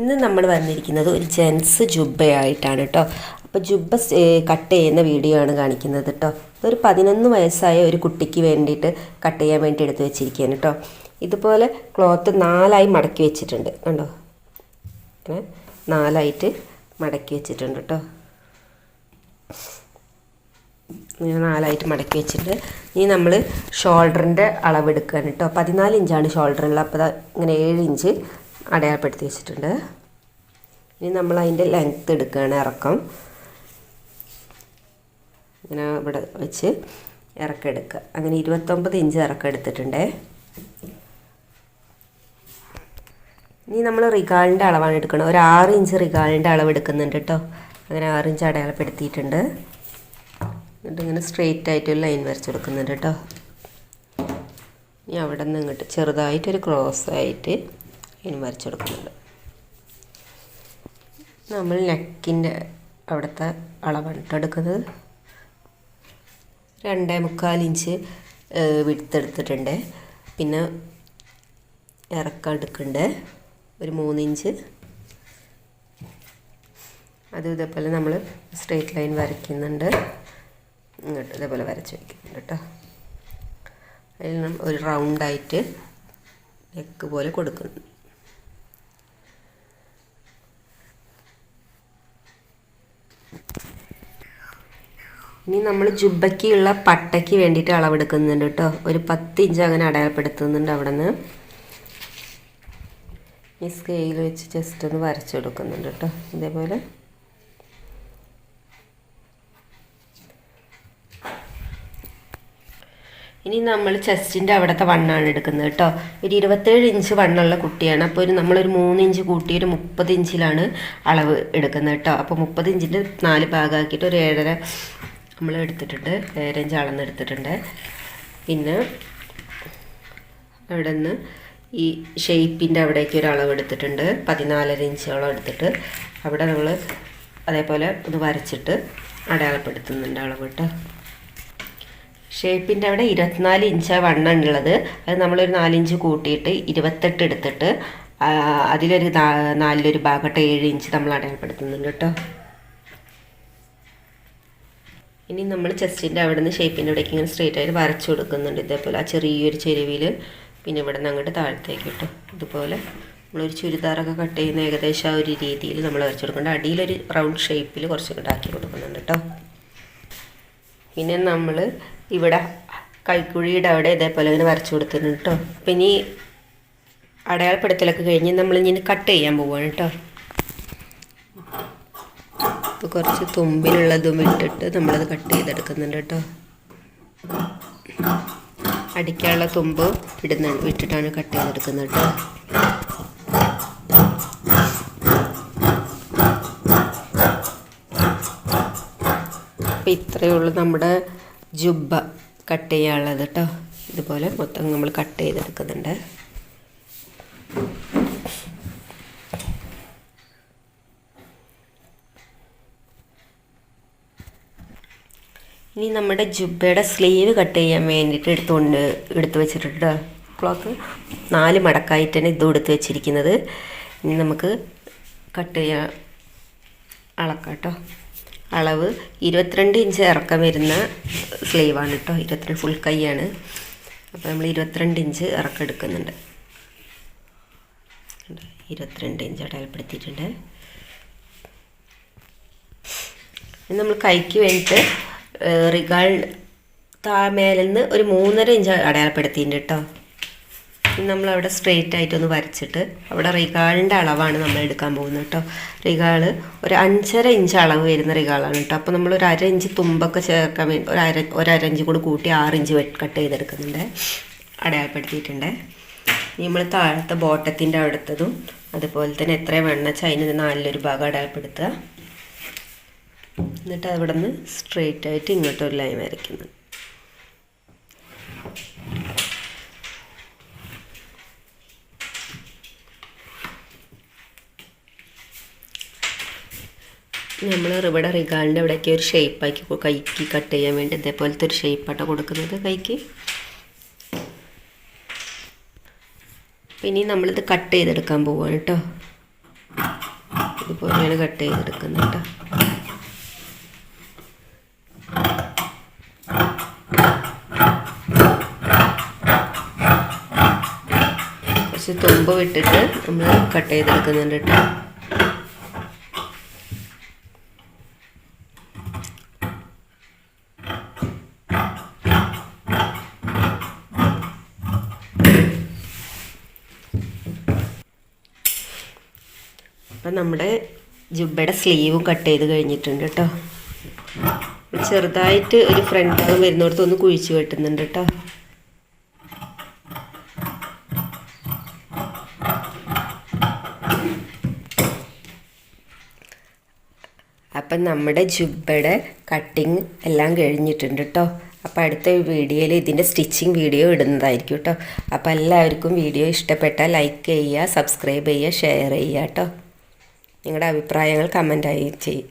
ഇന്ന് നമ്മൾ വന്നിരിക്കുന്നത് ഒരു ജെൻസ് ജുബ്ബയായിട്ടാണ് കേട്ടോ. അപ്പോൾ ജുബ്ബ കട്ട് ചെയ്യുന്ന വീഡിയോ ആണ് കാണിക്കുന്നത് കേട്ടോ. ഇതൊരു പതിനൊന്ന് വയസ്സായ ഒരു കുട്ടിക്ക് വേണ്ടിയിട്ട് കട്ട് ചെയ്യാൻ വേണ്ടി എടുത്ത് വെച്ചിരിക്കുകയാണ് കേട്ടോ. ഇതുപോലെ ക്ലോത്ത് നാലായി മടക്കി വെച്ചിട്ടുണ്ട്. കണ്ടോ? നാലായിട്ട് മടക്കി വെച്ചിട്ടുണ്ട് കേട്ടോ. നാലായിട്ട് മടക്കി വെച്ചിട്ടുണ്ട്. ഇനി നമ്മൾ ഷോൾഡറിന്റെ അളവെടുക്കുകയാണ് കേട്ടോ. പതിനാല് ഇഞ്ചാണ് ഷോൾഡറുള്ളത്. അപ്പോൾ ഇങ്ങനെ ഏഴ് ഇഞ്ച് അടയാളപ്പെടുത്തി വെച്ചിട്ടുണ്ട്. ഇനി നമ്മൾ അതിന്റെ ലെങ്ത്ത് എടുക്കുകയാണ് ഇറക്കം. ഇങ്ങനെ ഇവിടെ വെച്ച് ഇറക്കം എടുക്കുക അങ്ങനെ ഇരുപത്തൊമ്പത് ഇഞ്ച് ഇറക്കം എടുത്തിട്ടുണ്ടേ ഇനി നമ്മൾ റിഗാളിന്റെ അളവാണ് എടുക്കുന്നത്. ഒരു ആറ് ഇഞ്ച് റിഗാളിന്റെ അളവ് എടുക്കുന്നുണ്ട് കേട്ടോ. അങ്ങനെ ആറ് ഇഞ്ച് അടയാളപ്പെടുത്തിയിട്ടുണ്ട്. എന്നിട്ട് ഇങ്ങനെ സ്ട്രെയിറ്റ് ആയിട്ട് ഒരു ലൈൻ വരച്ച് കൊടുക്കുന്നുണ്ട് കേട്ടോ. ഇനി അവിടെ നിന്ന് ഇങ്ങോട്ട് ചെറുതായിട്ടൊരു ക്രോസ് ആയിട്ട് ലൈൻ വരച്ചെടുക്കുന്നുണ്ട്. നമ്മൾ നെക്കിന്റെ അവിടുത്തെ അളവാണ് രണ്ടേ മുക്കാൽ ഇഞ്ച് വിടുത്തെടുത്തിട്ടുണ്ട് പിന്നെ ഇറക്കം എടുക്കുന്നുണ്ട്. ഒരു മൂന്നിഞ്ച് അതും ഇതേപോലെ നമ്മൾ സ്ട്രെയിറ്റ് ലൈൻ വരയ്ക്കുന്നുണ്ട്. ഇങ്ങോട്ട് ഇതേപോലെ വരച്ച് വയ്ക്കുന്നുണ്ട് കേട്ടോ അതിൽ ഒരു റൗണ്ടായിട്ട് നെക്ക് പോലെ കൊടുക്കുന്നു. ഇനി നമ്മൾ ജുബയ്ക്കുള്ള പട്ടയ്ക്ക് വേണ്ടിയിട്ട് അളവെടുക്കുന്നുണ്ട് കേട്ടോ. ഒരു പത്ത് ഇഞ്ച് അങ്ങനെ അടയാളപ്പെടുത്തുന്നുണ്ട് അവിടെ നിന്ന് ഈ സ്കെയിൽ വെച്ച് ജസ്റ്റ് ഒന്ന് വരച്ചു കൊടുക്കുന്നുണ്ട് കേട്ടോ. ഇതേപോലെ. ഇനി നമ്മൾ ചെസ്റ്റിന്റെ അവിടുത്തെ വണ്ണാണ് എടുക്കുന്നത് കേട്ടോ. ഒരു ഇരുപത്തേഴ് ഇഞ്ച് വണ്ണുള്ള കുട്ടിയാണ്. അപ്പോൾ ഒരു നമ്മളൊരു മൂന്ന് ഇഞ്ച് കൂട്ടി ഒരു മുപ്പത് ഇഞ്ചിലാണ് അളവ് എടുക്കുന്നത് കേട്ടോ. അപ്പോൾ മുപ്പത് ഇഞ്ചിന്റെ നാല് ഭാഗമാക്കിയിട്ട് ഒരു ഏഴര നമ്മൾ എടുത്തിട്ടുണ്ട് ഏഴര ഇഞ്ച് അളന്നെടുത്തിട്ടുണ്ട് പിന്നെ അവിടെ നിന്ന് ഈ ഷെയ്പ്പിന്റെ അവിടേക്ക് ഒരു അളവ് എടുത്തിട്ടുണ്ട്. പതിനാലര ഇഞ്ചോളം എടുത്തിട്ട് അവിടെ നമ്മൾ അതേപോലെ ഒന്ന് വരച്ചിട്ട് അടയാളപ്പെടുത്തുന്നുണ്ട് അളവ് കേട്ടോ. ഷേപ്പിന്റെ അവിടെ ഇരുപത്തിനാല് ഇഞ്ച് വണ്ണം ഉള്ളത്. അത് നമ്മളൊരു നാലിഞ്ച് കൂട്ടിയിട്ട് ഇരുപത്തെട്ട് എടുത്തിട്ട് അതിലൊരു നാലിലൊരു ഭാഗമായിട്ട് ഏഴ് ഇഞ്ച് നമ്മൾ അടയാളപ്പെടുത്തുന്നുണ്ട് കേട്ടോ. ഇനി നമ്മൾ ചെസ്റ്റിന്റെ അവിടെ നിന്ന് ഷേപ്പിന്റെ അവിടേക്ക് ഇങ്ങനെ സ്ട്രെയിറ്റ് ആയിട്ട് വരച്ചു കൊടുക്കുന്നുണ്ട് ഇതേപോലെ. ആ ചെറിയൊരു ചെരുവിൽ പിന്നെ ഇവിടെ നിന്ന് അങ്ങോട്ട് താഴത്തേക്ക് കിട്ടും ഇതുപോലെ നമ്മളൊരു ചുരിദാറൊക്കെ കട്ട് ചെയ്യുന്ന ഏകദേശം ആ ഒരു രീതിയിൽ നമ്മൾ വരച്ചു കൊടുക്കുന്നുണ്ട്. അടിയിലൊരു റൗണ്ട് ഷേപ്പിൽ കുറച്ച് ആക്കി കൊടുക്കുന്നുണ്ട് കേട്ടോ പിന്നെ നമ്മൾ ഇവിടെ കൈക്കുഴിയുടെ അവിടെ ഇതേപോലെ ഇങ്ങനെ വരച്ചു കൊടുത്തിട്ടുണ്ട് കേട്ടോ അപ്പം ഇനി അടയാളപ്പെടുത്തലൊക്കെ കഴിഞ്ഞ് നമ്മൾ ഇനി കട്ട് ചെയ്യാൻ പോവുകയാണ് കേട്ടോ ഇപ്പോൾ കുറച്ച് തുമ്പിലുള്ളതും ഇട്ടിട്ട് നമ്മളത് കട്ട് ചെയ്തെടുക്കുന്നുണ്ട് കേട്ടോ. അടിക്കാനുള്ള തുമ്പ് ഇടുന്ന ഇട്ടിട്ടാണ് കട്ട് ചെയ്തെടുക്കുന്നത് കേട്ടോ. അപ്പം ഇത്രയേ ഉള്ളൂ നമ്മുടെ ജുബ്ബ കട്ട് ചെയ്യാനുള്ളത് കേട്ടോ. ഇതുപോലെ മൊത്തം നമ്മൾ കട്ട് ചെയ്തെടുക്കുന്നുണ്ട്. ഇനി നമ്മുടെ ജുബയുടെ സ്ലീവ് കട്ട് ചെയ്യാൻ വേണ്ടിയിട്ട് എടുത്തുകൊണ്ട് എടുത്ത് വെച്ചിട്ടുണ്ട് ക്ലോത്ത്. നാല് തന്നെ ഇതും എടുത്ത് വെച്ചിരിക്കുന്നത്. ഇനി നമുക്ക് കട്ട് ചെയ്യാൻ അളക്കാം കേട്ടോ. അളവ് ഇരുപത്തിരണ്ട് ഇഞ്ച് ഇറക്കം വരുന്ന സ്ലീവാണ് കേട്ടോ. ഇരുപത്തിരണ്ട് ഫുൾ കൈയാണ്. അപ്പോൾ നമ്മൾ ഇരുപത്തിരണ്ട് ഇഞ്ച് ഇറക്കം എടുക്കുന്നുണ്ട്. ഇരുപത്തിരണ്ട് ഇഞ്ച് അടയാളപ്പെടുത്തിയിട്ടുണ്ട് നമ്മൾ കൈക്ക് വേണ്ടിയിട്ട് റിഗാൾ താമേലെന്ന് ഒരു മൂന്നര ഇഞ്ച് അടയാളപ്പെടുത്തിയിട്ടുണ്ട് കേട്ടോ നമ്മളവിടെ സ്ട്രെയിറ്റ് ആയിട്ടൊന്ന് വരച്ചിട്ട് അവിടെ റിഗാളിന്റെ അളവാണ് നമ്മൾ എടുക്കാൻ പോകുന്നത് കേട്ടോ റിഗാൾ ഒരു അഞ്ചര ഇഞ്ച് അളവ് വരുന്ന റിഗാളാണ് കേട്ടോ അപ്പോൾ നമ്മൾ ഒരു അര ഇഞ്ച് തുമ്പൊക്കെ ചേർക്കാൻ വേണ്ടി ഒരു അര ഒരു ഇഞ്ച് കൂടി കൂട്ടി ആറ് ഇഞ്ച് കട്ട് ചെയ്തെടുക്കുന്നുണ്ട്. അടയാളപ്പെടുത്തിയിട്ടുണ്ട്. നമ്മൾ താഴത്തെ ബോട്ടത്തിന്റെ അവിടുത്തതും അതുപോലെ തന്നെ എത്ര വെണ്ണച്ച അതിന് നാലിലൊരു ഭാഗം അടയാളപ്പെടുത്തുക. എന്നിട്ട് അവിടെ നിന്ന് സ്ട്രെയിറ്റ് ആയിട്ട് ഇങ്ങോട്ടൊരു ലൈൻ വരയ്ക്കുന്നു. നമ്മൾ ഇവിടെ റിഗാളിന്റെ ഇവിടേക്ക് ഒരു ഷേപ്പാക്കി കൈക്ക് കട്ട് ചെയ്യാൻ വേണ്ടി ഇതേപോലത്തെ ഒരു ഷേപ്പാട്ടോ കൊടുക്കുന്നത് കൈക്ക്. പിന്നെ നമ്മളിത് കട്ട് ചെയ്തെടുക്കാൻ പോവുകയാണ് കേട്ടോ ഇതുപോലെയാണ് കട്ട് ചെയ്തെടുക്കുന്നത് കേട്ടോ കുറച്ച് തുമ്പ് വിട്ടിട്ട് നമ്മൾ കട്ട് ചെയ്തെടുക്കുന്നുണ്ട് കേട്ടോ. അപ്പം നമ്മുടെ ജുബയുടെ സ്ലീവും കട്ട് ചെയ്ത് കഴിഞ്ഞിട്ടുണ്ട് കേട്ടോ. ചെറുതായിട്ട് ഒരു ഫ്രണ്ട് ഭാഗം വരുന്നിടത്ത് ഒന്ന് കുഴിച്ച് വെട്ടുന്നുണ്ട് കേട്ടോ. അപ്പം നമ്മുടെ ജുബയുടെ കട്ടിങ് എല്ലാം കഴിഞ്ഞിട്ടുണ്ട് കേട്ടോ അപ്പോൾ അടുത്ത വീഡിയോയിൽ ഇതിന്റെ സ്റ്റിച്ചിങ് വീഡിയോ ഇടുന്നതായിരിക്കും കേട്ടോ അപ്പോൾ എല്ലാവർക്കും വീഡിയോ ഇഷ്ടപ്പെട്ടാൽ ലൈക്ക് ചെയ്യുക സബ്സ്ക്രൈബ് ചെയ്യുക ഷെയർ ചെയ്യുക കേട്ടോ നിങ്ങളുടെ അഭിപ്രായങ്ങൾ കമന്റായി ചെയ്യും